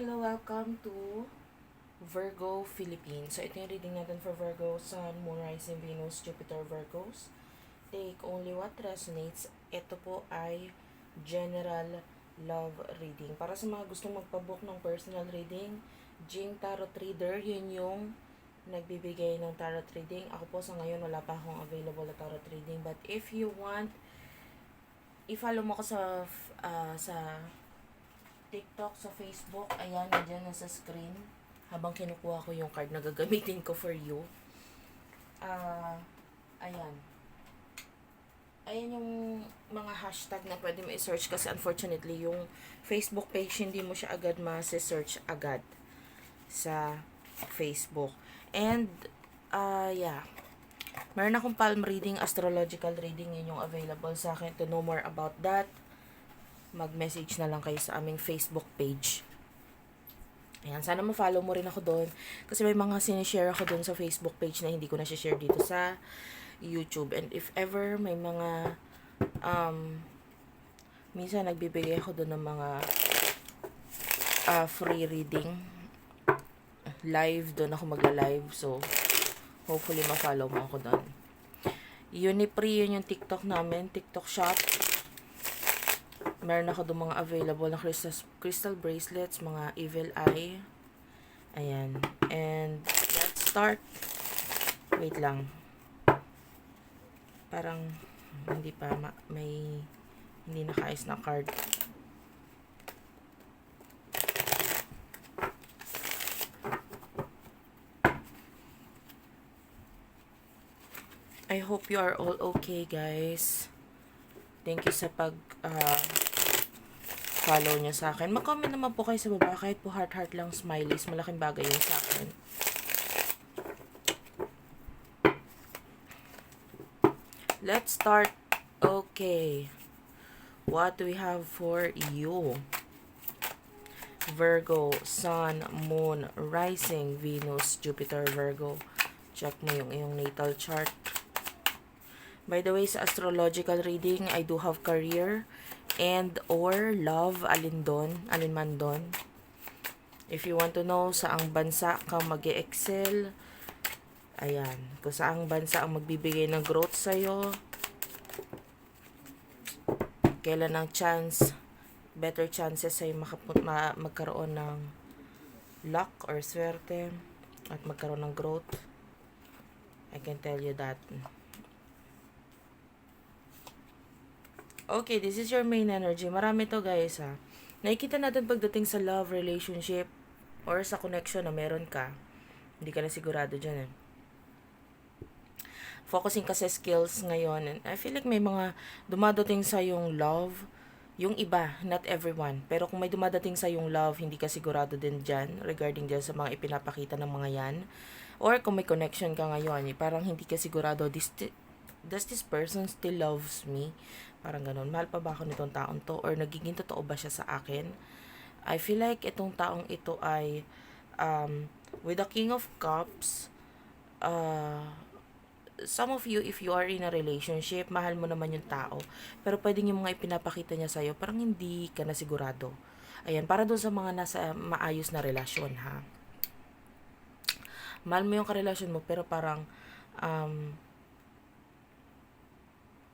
Hello, welcome to Virgo Philippines. So, ito yung reading natin for Virgo, Sun, Moon, Rising, Venus, Jupiter, Virgos. Take only what resonates. Ito po ay general love reading. Para sa mga gustong magpabook ng personal reading, Jing Tarot Reader, yun yung nagbibigay ng tarot reading. Ako po sa ngayon, wala pa akong available na tarot reading. But if you want, i-follow mo ko sa, ah, sa TikTok, sa Facebook, ayan, nandiyan na sa screen. Habang kinukuha ko yung card na gagamitin ko for you. Ah, ayan. Ayan yung mga hashtag na pwede mo i-search kasi unfortunately yung Facebook page hindi mo siya agad ma-search agad sa Facebook. And, ah, yeah. Meron akong palm reading, astrological reading, yun yung available sa akin. To know more about that, mag-message na lang kayo sa aming Facebook page. Ayan, sana ma-follow mo rin ako doon. Kasi may mga sinishare ako doon sa Facebook page na hindi ko na share dito sa YouTube. And if ever may mga, um, minsan nagbibigay ako doon ng mga ah, free reading. Live, doon ako magla-live. So, hopefully ma-follow mo ako doon. Unipre, yun yung TikTok namin. TikTok shop meron ako doon mga available na crystal, crystal bracelets, mga evil eye. Ayan. And, let's start. Wait lang. Parang, hindi pa, ma- may, hindi nakaayos na card. I hope you are all okay, guys. Thank you sa pag ah, follow nyo sa akin. Mag-comment naman po kayo sa baba kahit po heart-heart lang smileys. Malaking bagay yun sa akin. Let's start. Okay. What do we have for you? Virgo, Sun, Moon, Rising, Venus, Jupiter, Virgo. Check mo yung iyong natal chart. By the way, sa astrological reading, I do have career and or love, alin doon, alin man doon. If you want to know saang bansa ka mag excel ayan, kung saang bansa ang magbibigay ng growth sa'yo, kailan ang chance, better chances sa'yo makapun- ma- magkaroon ng luck or swerte at magkaroon ng growth. I can tell you that. Okay, this is your main energy. Marami to guys ha. Nakikita natin pagdating sa love, relationship, or sa connection na meron ka. Hindi ka na sigurado dyan eh. Focusing ka sa skills ngayon. And I feel like may mga dumadating sa yung love. Yung iba, not everyone. Pero kung may dumadating sa yung love, hindi ka sigurado din dyan regarding dyan sa mga ipinapakita ng mga yan. Or kung may connection ka ngayon, eh, parang hindi ka sigurado, this, does this person still loves me? Parang ganun. Mahal pa ba ako nitong taong to? Or nagiging totoo ba siya sa akin? I feel like itong taong ito ay um, with the King of Cups, uh, some of you, if you are in a relationship, mahal mo naman yung tao. Pero pwedeng yung mga ipinapakita niya sa'yo, parang hindi ka na sigurado. Ayan, para doon sa mga nasa maayos na relasyon, ha? Mahal mo yung karelasyon mo, pero parang, um,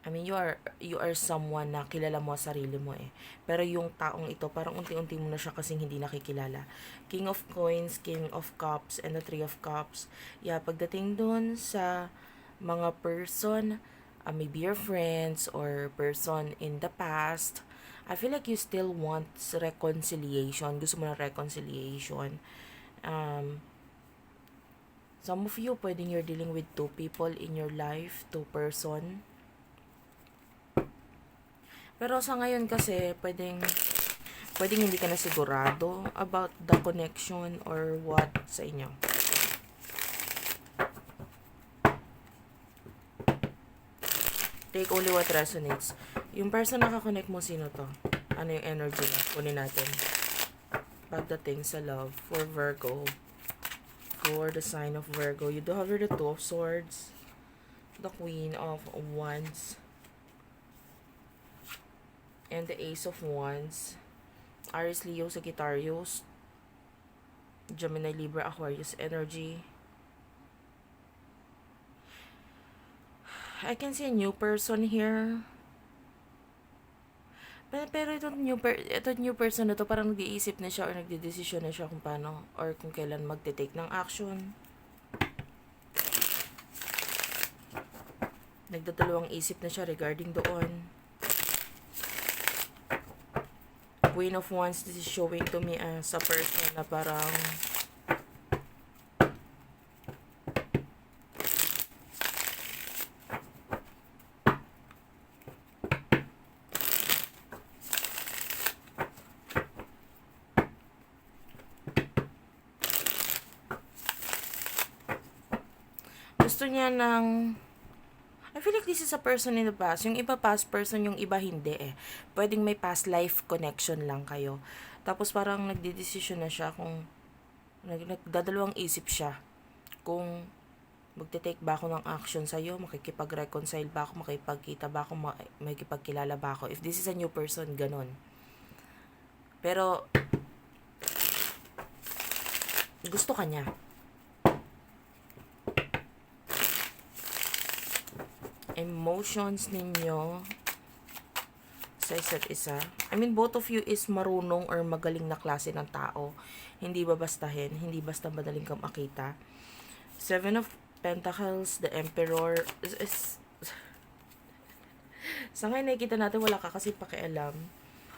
I mean, you are, you are someone na kilala mo sa sarili mo eh. Pero yung taong ito, parang unti-unti mo na siya kasing hindi nakikilala. King of Coins, King of Cups, and the Three of Cups. Yeah, pagdating dun sa mga person, uh, maybe your friends or person in the past, I feel like you still want reconciliation. Gusto mo na reconciliation. Um, some of you, pwedeng you're dealing with two people in your life, two person. Pero sa ngayon kasi, pwedeng, pwedeng hindi ka na sigurado about the connection or what sa inyo. Take only what resonates. Yung person na kakonect mo, sino to? Ano yung energy niya? Kunin natin. Pagdating sa love for Virgo. For the sign of Virgo. You do have the Two of Swords. The Queen of Wands and the Ace of Wands. Aries, Leo, Sagittarius, Gemini, Libra, Aquarius energy. I can see a new person here. Pero, pero itong new, per, ito new person na to, parang nag-iisip na siya or nagdidesisyon na siya kung paano or kung kailan magte-take ng action. Nagdadalawang isip na siya regarding doon. Queen of Wands, this is showing to me as a person na parang gusto niya ng I feel like this is a person in the past. Yung iba past person, yung iba hindi eh. Pwedeng may past life connection lang kayo. Tapos parang nagdidesisyon na siya kung nag, nagdadalawang isip siya kung magte-take ba ako ng action sa'yo, makikipag-reconcile ba ako, makipagkita ba ako, ma- makikipagkilala ba ako. If this is a new person, ganon. Pero, gusto ka niya. Emotions ninyo sa isa't isa. I mean, both of you is marunong or magaling na klase ng tao. Hindi babastahin, hindi basta madaling kang makita. Seven of Pentacles, the Emperor, is, is sa ngayon nakikita natin wala ka kasi pakialam.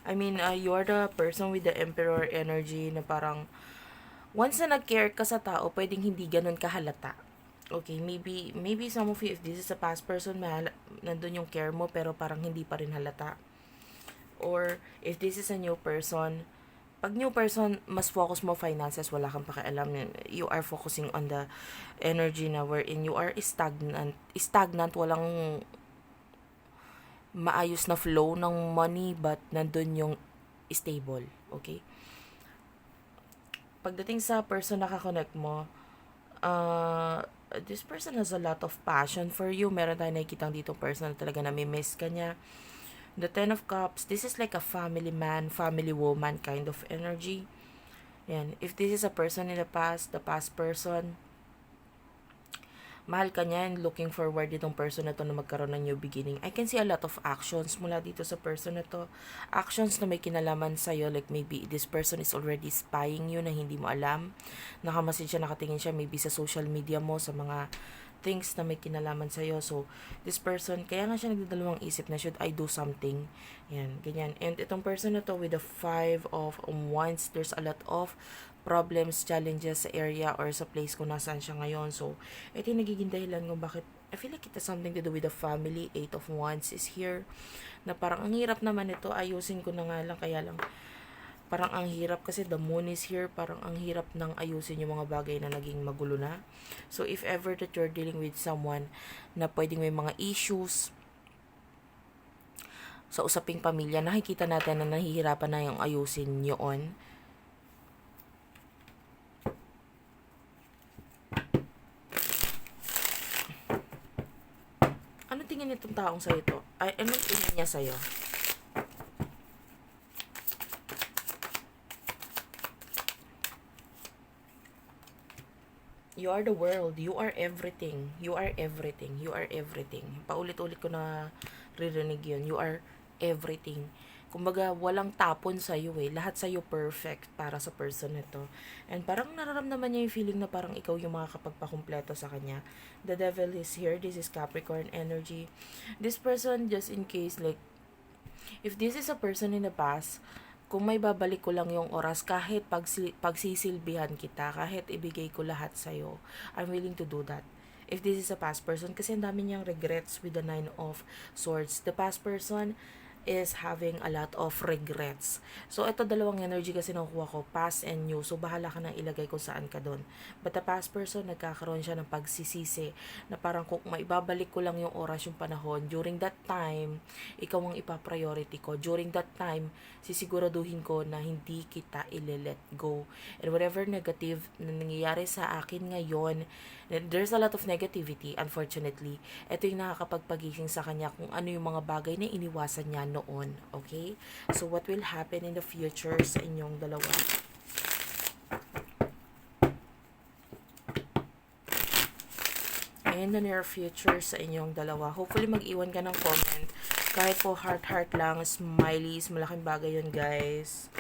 I mean, uh, you're the person with the Emperor energy na parang once na nag-care ka sa tao, pwedeng hindi ganun kahalata okay, maybe, maybe some of you, if this is a past person, mahal, nandun yung care mo, pero parang hindi pa rin halata. Or, if this is a new person, pag new person, mas focus mo finances, wala kang pakialam. You are focusing on the energy na wherein you are stagnant. Stagnant, walang maayos na flow ng money, but nandun yung stable. Okay? Pagdating sa person na kakonect mo, uh, this person has a lot of passion for you. Meron tayo nakikita dito person na talaga nami-miss ka niya. The Ten of Cups, this is like a family man, family woman kind of energy. Yan. If this is a person in the past, the past person, mahal ka niya and looking forward itong person na to na magkaroon ng new beginning. I can see a lot of actions mula dito sa person na to. Actions na may kinalaman sa'yo, like maybe this person is already spying you na hindi mo alam. Nakamasid siya, nakatingin siya maybe sa social media mo, sa mga things na may kinalaman sa'yo. So, this person, kaya nga siya nagdadalawang isip na, should I do something? Yan, ganyan. And itong person na to with the five of wands, there's a lot of problems, challenges sa area or sa place kung nasaan siya ngayon. So, ito yung nagiging dahilan kung bakit I feel like it has something to do with the family. Eight of Wands is here. Na parang ang hirap naman ito. Ayusin ko na nga lang. Kaya lang parang ang hirap kasi the moon is here. Parang ang hirap nang ayusin yung mga bagay na naging magulo na. So, if ever that you're dealing with someone na pwedeng may mga issues, sa usaping pamilya, nakikita natin na nahihirapan na yung ayusin yun tingin nitong taong sa'yo to? Ay, anong tingin niya sa'yo? You are the world. You are everything. You are everything. You are everything. Paulit-ulit ko na ririnig yun. You are everything kumbaga, walang tapon sa iyo eh. Lahat sa iyo perfect para sa person nito. And parang nararamdaman niya yung feeling na parang ikaw yung makakapagpakumpleto sa kanya. The devil is here. This is Capricorn energy. This person, just in case, like, if this is a person in the past, kung may babalik ko lang yung oras, kahit pagsi- pagsisilbihan kita, kahit ibigay ko lahat sa'yo, I'm willing to do that if this is a past person kasi ang dami niyang regrets with the nine of swords. The past person is having a lot of regrets. So, ito dalawang energy kasi nakukuha ko, past and new. So, bahala ka nang ilagay kung saan ka doon. But the past person, nagkakaroon siya ng pagsisisi na parang kung maibabalik ko lang yung oras, yung panahon, during that time, ikaw ang ipa-priority ko. During that time, sisiguraduhin ko na hindi kita ile-let go. And whatever negative na nangyayari sa akin ngayon, there's a lot of negativity, unfortunately. Ito yung nakakapagpagising sa kanya kung ano yung mga bagay na iniwasan niya noon. Okay? So, what will happen in the future sa inyong dalawa? in the near future sa inyong dalawa. Hopefully, mag-iwan ka ng comment. Kahit po heart-heart lang, smileys, malaking bagay yun, guys.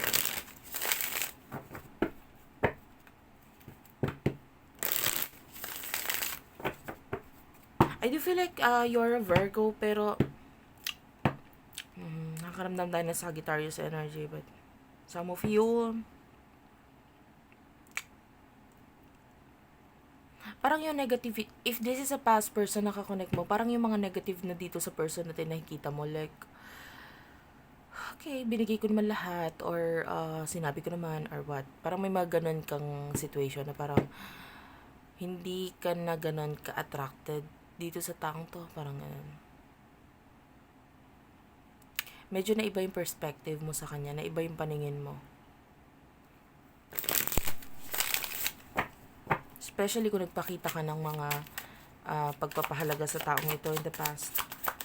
I do feel like uh, you're a Virgo, pero nakaramdam tayo ng Sagittarius energy, but some of you, parang yung negative, if this is a past person nakakonect mo, parang yung mga negative na dito sa person na nakikita mo, like, okay, binigay ko naman lahat, or uh, sinabi ko naman, or what. Parang may mga ganun kang situation na parang, hindi ka na ganun ka-attracted dito sa taong to. Parang ganun. Medyo na iba yung perspective mo sa kanya, na iba yung paningin mo. Especially kung nagpakita ka ng mga uh, pagpapahalaga sa taong ito in the past.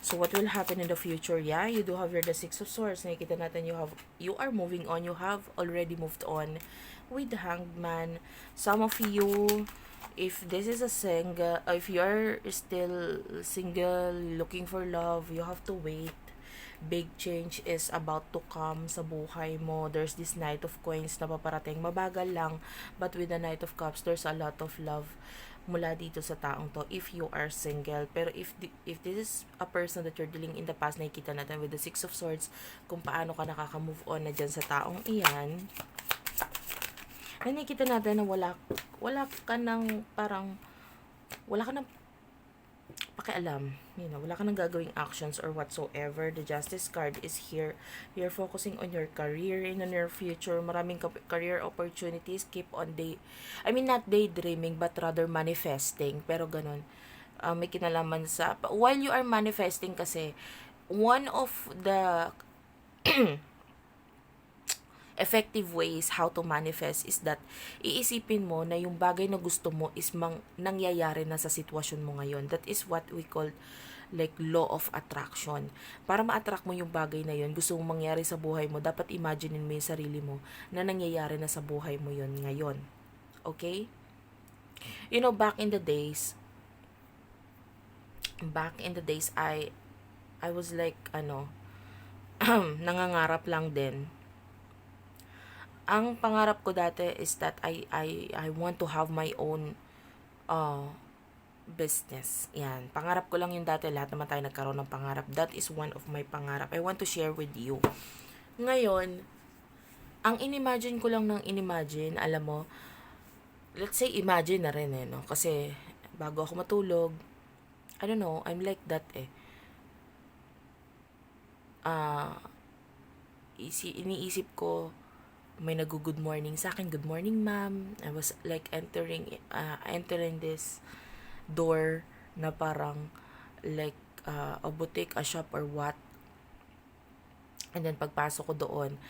So what will happen in the future? Yeah, you do have your the Six of Swords. Nakikita natin you have you are moving on. You have already moved on with the Hanged Man. Some of you if this is a single if you're still single looking for love you have to wait big change is about to come sa buhay mo. There's this knight of coins na paparating. Mabagal lang but with the knight of cups there's a lot of love mula dito sa taong to if you are single. Pero if if this is a person that you're dealing in the past nakikita natin with the six of swords kung paano ka nakaka-move on na dyan sa taong iyan na nakikita natin na wala, wala ka ng parang, wala ka ng pakialam. You know, wala ka ng gagawing actions or whatsoever. The Justice card is here. You're focusing on your career in the near future. Maraming career opportunities. Keep on day, I mean, not daydreaming, but rather manifesting. Pero ganun. Uh, may kinalaman sa, while you are manifesting kasi, one of the effective ways how to manifest is that iisipin mo na yung bagay na gusto mo is mang, nangyayari na sa sitwasyon mo ngayon. That is what we call like law of attraction. Para ma-attract mo yung bagay na yun, gusto mong mangyari sa buhay mo, dapat imaginein mo yung sarili mo na nangyayari na sa buhay mo yun ngayon. Okay? You know, back in the days, back in the days, I, I was like, ano, nangangarap lang din ang pangarap ko dati is that I I I want to have my own uh business. Yan. Pangarap ko lang yung dati. Lahat naman tayo nagkaroon ng pangarap. That is one of my pangarap. I want to share with you. Ngayon, ang inimagine ko lang ng inimagine, alam mo, let's say imagine na rin eh, no? Kasi, bago ako matulog, I don't know, I'm like that eh. Ah, uh, isi, iniisip ko, may nag-good morning sa akin, good morning ma'am. I was like entering, uh, entering this door na parang like uh, a boutique, a shop or what. And then pagpasok ko doon,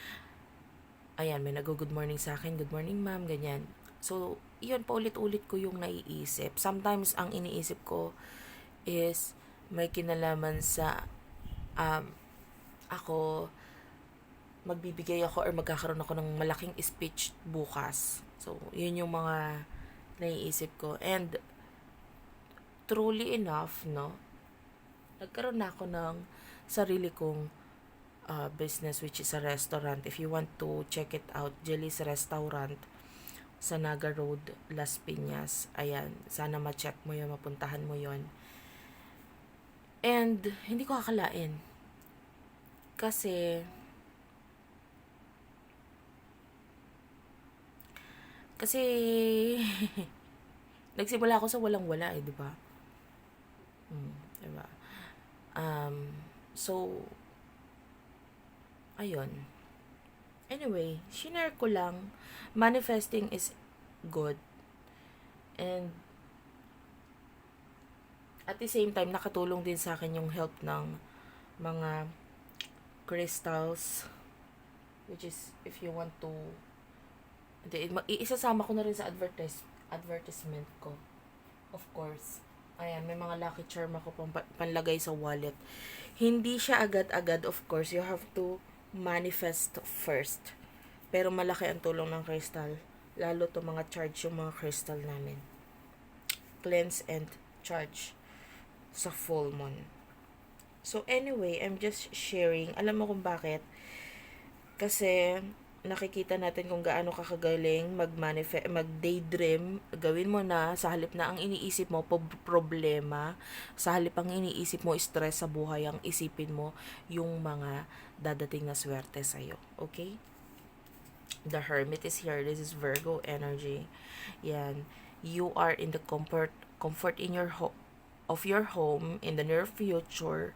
ayan, may nag-good morning sa akin, good morning ma'am, ganyan. So, yun, paulit-ulit ko yung naiisip. Sometimes, ang iniisip ko is may kinalaman sa um, ako magbibigay ako or magkakaroon ako ng malaking speech bukas. So, yun yung mga naiisip ko. And, truly enough, no, nagkaroon na ako ng sarili kong uh, business which is a restaurant. If you want to check it out, Jelly's Restaurant sa Naga Road, Las Piñas. Ayan, sana ma-check mo yun, mapuntahan mo yon And, hindi ko akalain. Kasi, Kasi, nagsimula ako sa walang-wala eh, di ba? Hmm, di ba? Um, so, ayun. Anyway, shinare ko lang, manifesting is good. And, at the same time, nakatulong din sa akin yung help ng mga crystals, which is, if you want to hindi, isasama ko na rin sa advertise, advertisement ko. Of course. Ayan, may mga lucky charm ako pang, panlagay sa wallet. Hindi siya agad-agad, of course. You have to manifest first. Pero malaki ang tulong ng crystal. Lalo to mga charge yung mga crystal namin. Cleanse and charge. sa full moon. So anyway, I'm just sharing. Alam mo kung bakit? Kasi nakikita natin kung gaano ka kagaling mag-manifest, mag-daydream, gawin mo na sa halip na ang iniisip mo problema, sa halip ang iniisip mo stress sa buhay, ang isipin mo yung mga dadating na swerte sa iyo. Okay? The Hermit is here. This is Virgo energy. Yan. You are in the comfort comfort in your ho- of your home in the near future.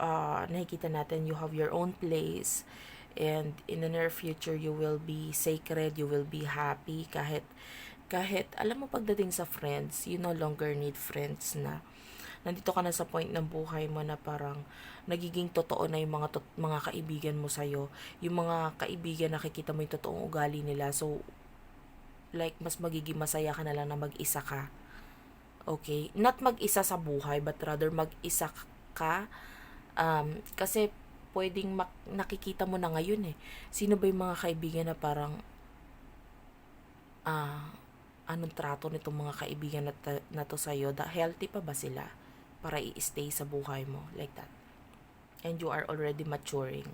Uh, nakikita natin you have your own place and in the near future you will be sacred, you will be happy kahit kahit alam mo pagdating sa friends, you no longer need friends na. Nandito ka na sa point ng buhay mo na parang nagiging totoo na yung mga tot- mga kaibigan mo sa yung mga kaibigan nakikita mo yung totoong ugali nila. So like mas magiging masaya ka na lang na mag-isa ka. Okay? Not mag-isa sa buhay but rather mag-isa ka um, kasi pwedeng mak- nakikita mo na ngayon eh sino ba yung mga kaibigan na parang ah anong trato nitong mga kaibigan na, ta- na to sa'yo, da, healthy pa ba sila para i-stay sa buhay mo, like that. And you are already maturing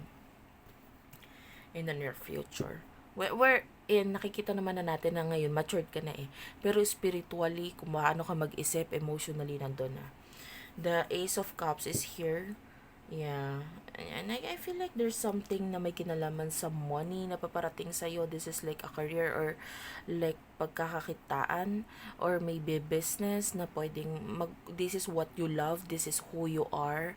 in the near future. Where, where in, nakikita naman na natin na ngayon, matured ka na eh. Pero spiritually, kung paano ka mag-isip, emotionally, nandun na. The Ace of Cups is here. Yeah. And I, I feel like there's something na may kinalaman sa money na paparating sa'yo. This is like a career or like pagkakakitaan or maybe business na pwedeng mag, this is what you love, this is who you are.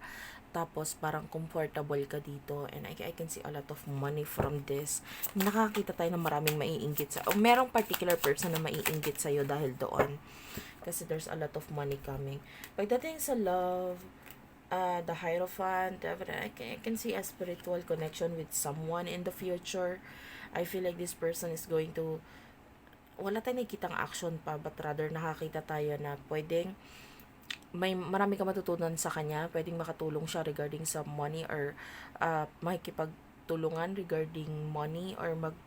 Tapos parang comfortable ka dito and I, I can see a lot of money from this. Nakakita tayo ng maraming maiinggit sa, o merong particular person na maiinggit sa'yo dahil doon. Kasi there's a lot of money coming. Pagdating sa love, uh, the Hierophant, I can, I can see a spiritual connection with someone in the future. I feel like this person is going to, wala tayong nakikitang action pa, but rather nakakita tayo na pwedeng, may marami ka matutunan sa kanya, pwedeng makatulong siya regarding sa money or uh, makikipagtulungan regarding money or mag,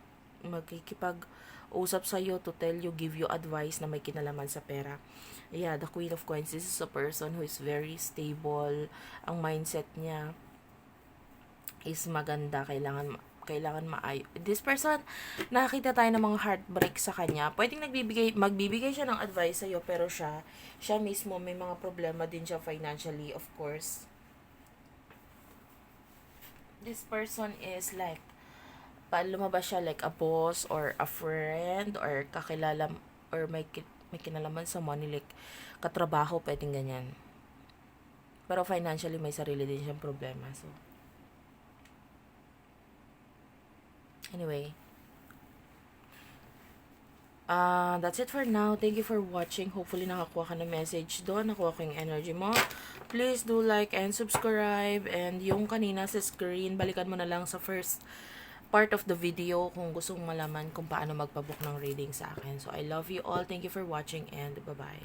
magkikipag usap sa iyo to tell you, give you advice na may kinalaman sa pera. Yeah, the Queen of Coins, this is a person who is very stable. Ang mindset niya is maganda. Kailangan kailangan maayo. This person, nakakita tayo ng mga heartbreak sa kanya. Pwedeng nagbibigay, magbibigay siya ng advice sa'yo, pero siya, siya mismo may mga problema din siya financially, of course. This person is like, pa lumabas siya like a boss or a friend or kakilala or may may kinalaman sa money like katrabaho pwedeng ganyan pero financially may sarili din siyang problema so anyway uh, that's it for now. Thank you for watching. Hopefully, nakakuha ka ng message doon. Nakuha ko yung energy mo. Please do like and subscribe. And yung kanina sa screen, balikan mo na lang sa first part of the video kung gusto mong malaman kung paano magpabook ng reading sa akin. So, I love you all. Thank you for watching and bye-bye.